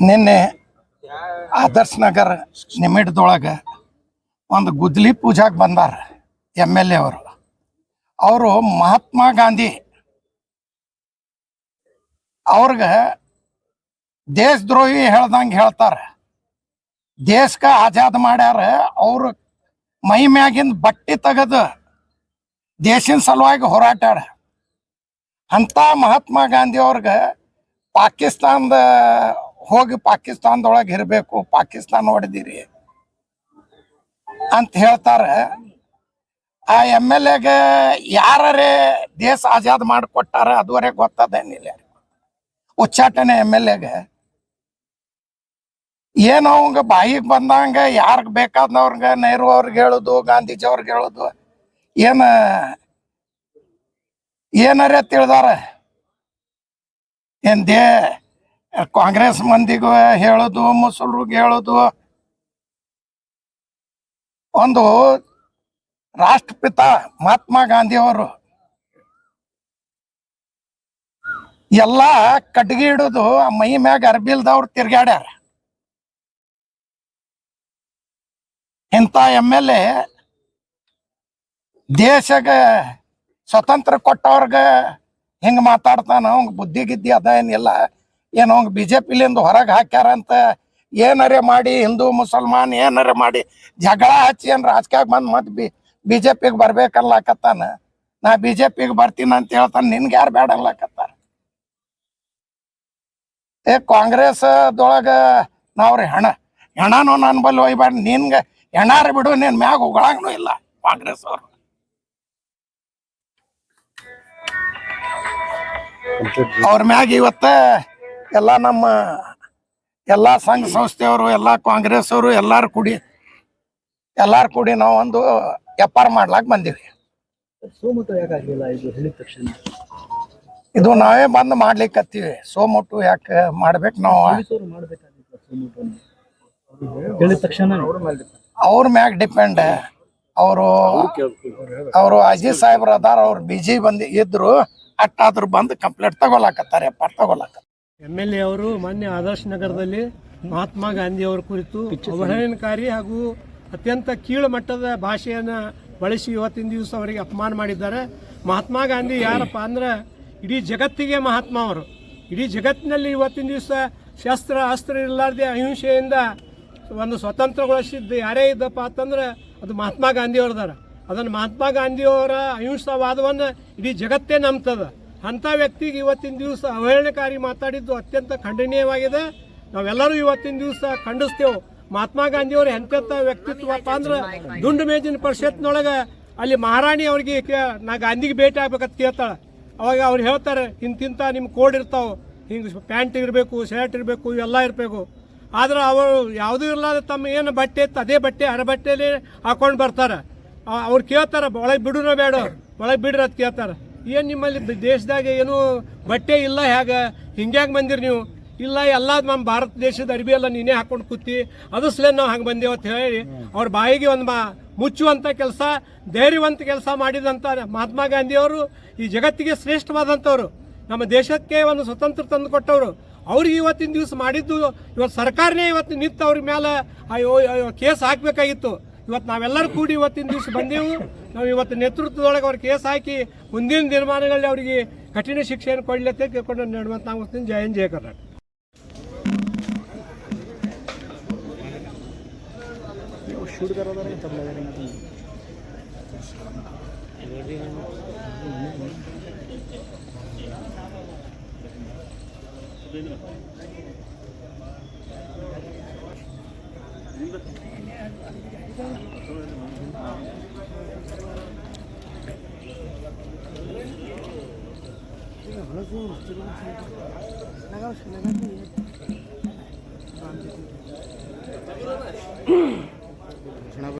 ನಿನ್ನೆ ಆದರ್ಶ್ ನಗರ್ ನಿಮಿಟದೊಳಗೆ ಒಂದು ಗುದ್ಲಿ ಪೂಜಾಗೆ ಬಂದಾರ ಎಂ ಎಲ್ ಎ ಅವರು. ಅವರು ಮಹಾತ್ಮ ಗಾಂಧಿ ಅವ್ರಿಗೆ ದೇಶದ್ರೋಹಿ ಹೇಳ್ದಂಗೆ ಹೇಳ್ತಾರೆ. ದೇಶಕ್ಕೆ ಆಜಾದ್ ಮಾಡ್ಯಾರ, ಅವ್ರ ಮೈ ಮ್ಯಾಗಿಂದ ಬಟ್ಟೆ ತೆಗೆದು ದೇಶದ ಸಲುವಾಗಿ ಹೋರಾಟಾಡ ಅಂತ ಮಹಾತ್ಮ ಗಾಂಧಿ ಅವ್ರಿಗೆ ಪಾಕಿಸ್ತಾನದ ಹೋಗಿ ಪಾಕಿಸ್ತಾನದೊಳಗೆ ಇರಬೇಕು, ಪಾಕಿಸ್ತಾನ ಹೊಡೆದಿರಿ ಅಂತ ಹೇಳ್ತಾರೆ. ಆ ಎಂ ಎಲ್ ಎಗೆ ಯಾರೇ ದೇಶ ಆಜಾದ್ ಮಾಡಿಕೊಟ್ಟಾರ ಅದುವರೆಗೆ ಗೊತ್ತದೇನಿಲ್ಲ. ಉಚ್ಚಾಟನೆ ಎಂ ಎಲ್ ಎಗೆ. ಏನು ಅವಂಗ ಬಾಯಿಗೆ ಬಂದಂಗ ಯಾರಿಗೆ ಬೇಕಾದವ್ರಿಗೆ, ನೆಹರು ಅವ್ರಿಗೆ ಹೇಳೋದು, ಗಾಂಧೀಜಿ ಅವ್ರಿಗೆ ಹೇಳೋದು, ಏನ ಏನರೇ ತಿಳಿದಾರ? ಏನ್ ಕಾಂಗ್ರೆಸ್ ಮಂದಿಗೂ ಹೇಳೋದು ಮುಸಲ್ರಿಗೆ ಹೇಳೋದು. ಒಂದು ರಾಷ್ಟ್ರಪಿತ ಮಹಾತ್ಮ ಗಾಂಧಿ ಅವರು ಎಲ್ಲ ಕಟ್ಗಿ ಹಿಡಿದು ಆ ಮೈ ಮ್ಯಾಗ ಅರ್ಬಿಲ್ದವ್ರು ತಿರ್ಗಾಡ್ಯಾರ ಇಂಥ ಎಂ ಎಲ್ ಎ ದೇಶಗ ಸ್ವತಂತ್ರ ಕೊಟ್ಟವ್ರಿಗೆ ಹಿಂಗೆ ಮಾತಾಡ್ತಾನ ಅವ್ನ ಬುದ್ಧಿ ಗಿದ್ದಿ ಅದ ಏನಿಲ್ಲ. ಏನು ಬಿಜೆಪಿ ಬಿ ಜೆ ಪಿಲಿಂದ ಹೊರಗೆ ಹಾಕ್ಯಾರಂತ ಏನರೆ ಮಾಡಿ ಹಿಂದೂ ಮುಸಲ್ಮಾನ್ ಏನರೆ ಮಾಡಿ ಜಗಳ ಹಚ್ಚಿ ಏನ್ ರಾಜಕೀಯ ಬಂದು ಮತ್ತೆ ಬಿ ಬಿ ಜೆ ಪಿಗೆ ಬರ್ಬೇಕಲ್ಲಾಕತ್ತಾನ ನಾ ಬಿ ಜೆ ಪಿಗೆ ಬರ್ತೀನಿ ಅಂತ ಹೇಳ್ತಾನೆ ನಿನ್ಗೆ ಯಾರು ಬೇಡ ಕತ್ತಾರ ಏ ಕಾಂಗ್ರೆಸ್ ದೊಳಗ ನಾವ್ರಿ ಹೆಣ ಹೆಣನು ನನ್ನ ಬಲ್ಲಿ ಒಯ್ಬೇಡ ನಿನ್ಗೆ ಹೆಣಾರ ಬಿಡು ನೀನ್ ಮ್ಯಾಗ ಉಗಳಂಗೂ ಇಲ್ಲ ಕಾಂಗ್ರೆಸ್ ಅವರು. ಅವ್ರ ಮ್ಯಾಗ ಇವತ್ತ ಎಲ್ಲ ನಮ್ಮ ಎಲ್ಲ ಸಂಘ ಸಂಸ್ಥೆಯವರು ಎಲ್ಲ ಕಾಂಗ್ರೆಸ್ ಅವರು ಎಲ್ಲಾರು ಕೂಡಿ ಎಲ್ಲಾರು ಕೂಡಿ ನಾವು ಒಂದು ವ್ಯಾಪಾರ ಮಾಡ್ಲಾಕ್ ಬಂದಿವಿ. ಇದು ನಾವೇ ಬಂದ್ ಮಾಡ್ಲಿಕ್ಕತ್ತೀವಿ ಸೋಮೊಟ್ಟು ಯಾಕೆ ಮಾಡ್ಬೇಕು ನಾವು? ಅವ್ರ ಮ್ಯಾಗ ಡಿಪೆಂಡ್. ಅವರು ಅವರು ಅಜಿತ್ ಸಾಹೇಬ್ರ ಅದಾರ ಅವ್ರು ಬಿಜಿ ಬಂದಿ ಇದ್ರು ಅಟ್ಟಾದ್ರು ಬಂದು ಕಂಪ್ಲೇಂಟ್ ತಗೊಳಕತ್ತಾರೆ ವ್ಯಾಪಾರ ತಗೊಳಕ ಎಂ ಎಲ್ ಎ ಅವರು ಮಾನ್ಯ ಆದರ್ಶ ನಗರದಲ್ಲಿ ಮಹಾತ್ಮ ಗಾಂಧಿ ಅವರ ಕುರಿತು ಅವಹೇಳನಕಾರಿ ಹಾಗೂ ಅತ್ಯಂತ ಕೀಳು ಮಟ್ಟದ ಭಾಷೆಯನ್ನು ಬಳಸಿ ಇವತ್ತಿನ ದಿವಸ ಅವರಿಗೆ ಅಪಮಾನ ಮಾಡಿದ್ದಾರೆ. ಮಹಾತ್ಮ ಗಾಂಧಿ ಯಾರಪ್ಪ ಅಂದ್ರೆ ಇಡೀ ಜಗತ್ತಿಗೆ ಮಹಾತ್ಮ ಅವರು. ಇಡೀ ಜಗತ್ತಿನಲ್ಲಿ ಇವತ್ತಿನ ದಿವಸ ಶಸ್ತ್ರ, ಅಸ್ತ್ರ ಇರಲಾರ್ದೆ ಅಹಿಂಸೆಯಿಂದ ಒಂದು ಸ್ವತಂತ್ರಗೊಳಿಸಿದ್ದು ಯಾರೇ ಇದ್ದಪ್ಪ ಅಂತಂದ್ರೆ ಅದು ಮಹಾತ್ಮ ಗಾಂಧಿ ಅವ್ರದಾರ. ಅದನ್ನು ಮಹಾತ್ಮ ಗಾಂಧಿಯವರ ಅಹಿಂಸಾವಾದವನ್ನು ಇಡೀ ಜಗತ್ತೇ ನಂಬ್ತದ. ಅಂಥ ವ್ಯಕ್ತಿಗೆ ಇವತ್ತಿನ ದಿವಸ ಅವಹೇಳನಕಾರಿ ಮಾತಾಡಿದ್ದು ಅತ್ಯಂತ ಖಂಡನೀಯವಾಗಿದೆ. ನಾವೆಲ್ಲರೂ ಇವತ್ತಿನ ದಿವಸ ಖಂಡಿಸ್ತೇವೆ. ಮಹಾತ್ಮ ಗಾಂಧಿಯವರು ಎಂತೆಂಥ ವ್ಯಕ್ತಿತ್ವಪ್ಪ ಅಂದ್ರೆ ದುಂಡು ಮೇಜಿನ ಪರಿಷತ್ನೊಳಗೆ ಅಲ್ಲಿ ಮಹಾರಾಣಿ ಅವ್ರಿಗೆ ನಾ ಗಾಂಧಿಗೆ ಭೇಟಿ ಆಗ್ಬೇಕಂತ ಕೇಳ್ತಾಳೆ. ಅವಾಗ ಅವ್ರು ಹೇಳ್ತಾರೆ ಇಂತಿಂತ ನಿಮ್ಮ ಕೋಡ್ ಇರ್ತಾವೆ. ಹಿಂಗೆ ಪ್ಯಾಂಟ್ ಇರಬೇಕು, ಶರ್ಟ್ ಇರಬೇಕು, ಇವೆಲ್ಲ ಇರಬೇಕು. ಆದ್ರೆ ಅವರು ಯಾವುದೂ ಇರಲಾದ ತಮ್ಮ ಏನು ಬಟ್ಟೆ ಇತ್ತು ಅದೇ ಬಟ್ಟೆ, ಅರೆ ಬಟ್ಟೆಯಲ್ಲಿ ಹಾಕೊಂಡು ಬರ್ತಾರೆ. ಅವ್- ಅವ್ರು ಕೇಳ್ತಾರೆ, ಒಳಗೆ ಬಿಡುನೋ ಬೇಡ? ಒಳಗೆ ಬಿಡ್ರಿ ಅಂತ ಕೇಳ್ತಾರೆ. ಏನು ನಿಮ್ಮಲ್ಲಿ ದೇಶದಾಗ ಏನು ಬಟ್ಟೆ ಇಲ್ಲ ಹೇಗೆ? ಹಿಂಗ್ಯಾಗ ಬಂದಿರಿ ನೀವು? ಇಲ್ಲ ಎಲ್ಲ ನಮ್ಮ ಭಾರತ ದೇಶದ ಅರಿವಿ ಎಲ್ಲ ನೀನೇ ಹಾಕೊಂಡು ಕೂತಿ. ಅದಸ್ಲೇ ನಾವು ಹಂಗೆ ಬಂದೇವು ಅಂತ ಹೇಳಿ ಅವ್ರ ಬಾಯಿಗೆ ಒಂದು ಮಾ ಮುಚ್ಚುವಂಥ ಕೆಲಸ, ಧೈರ್ಯವಂತ ಕೆಲಸ ಮಾಡಿದಂಥ ಮಹಾತ್ಮ ಗಾಂಧಿಯವರು, ಈ ಜಗತ್ತಿಗೆ ಶ್ರೇಷ್ಠವಾದಂಥವ್ರು ನಮ್ಮ ದೇಶಕ್ಕೆ ಒಂದು ಸ್ವತಂತ್ರ ತಂದು ಕೊಟ್ಟವರು. ಅವ್ರಿಗೆ ಇವತ್ತಿನ ದಿವಸ ಮಾಡಿದ್ದು, ಇವತ್ತು ಸರ್ಕಾರನೇ ಇವತ್ತು ನಿಂತು ಅವ್ರ ಮೇಲೆ ಕೇಸ್ ಹಾಕಬೇಕಾಗಿತ್ತು. ಇವತ್ತು ನಾವೆಲ್ಲರೂ ಕೂಡಿ ಇವತ್ತಿನ ದಿವಸ ಬಂದೆವು. ನಾವು ಇವತ್ತು ನೇತೃತ್ವದೊಳಗೆ ಅವ್ರ ಕೇಸ್ ಹಾಕಿ ಮುಂದಿನ ದಿನಮಾನಗಳಲ್ಲಿ ಅವರಿಗೆ ಕಠಿಣ ಶಿಕ್ಷೆಯನ್ನು ಕೊಡ್ಲತ್ತೆ ಕೇಳ್ಕೊಂಡು ನಡುವಂತ ನಾವು ಜಯ ಜಯ ಕರ್ನಾಟಕ. すいません。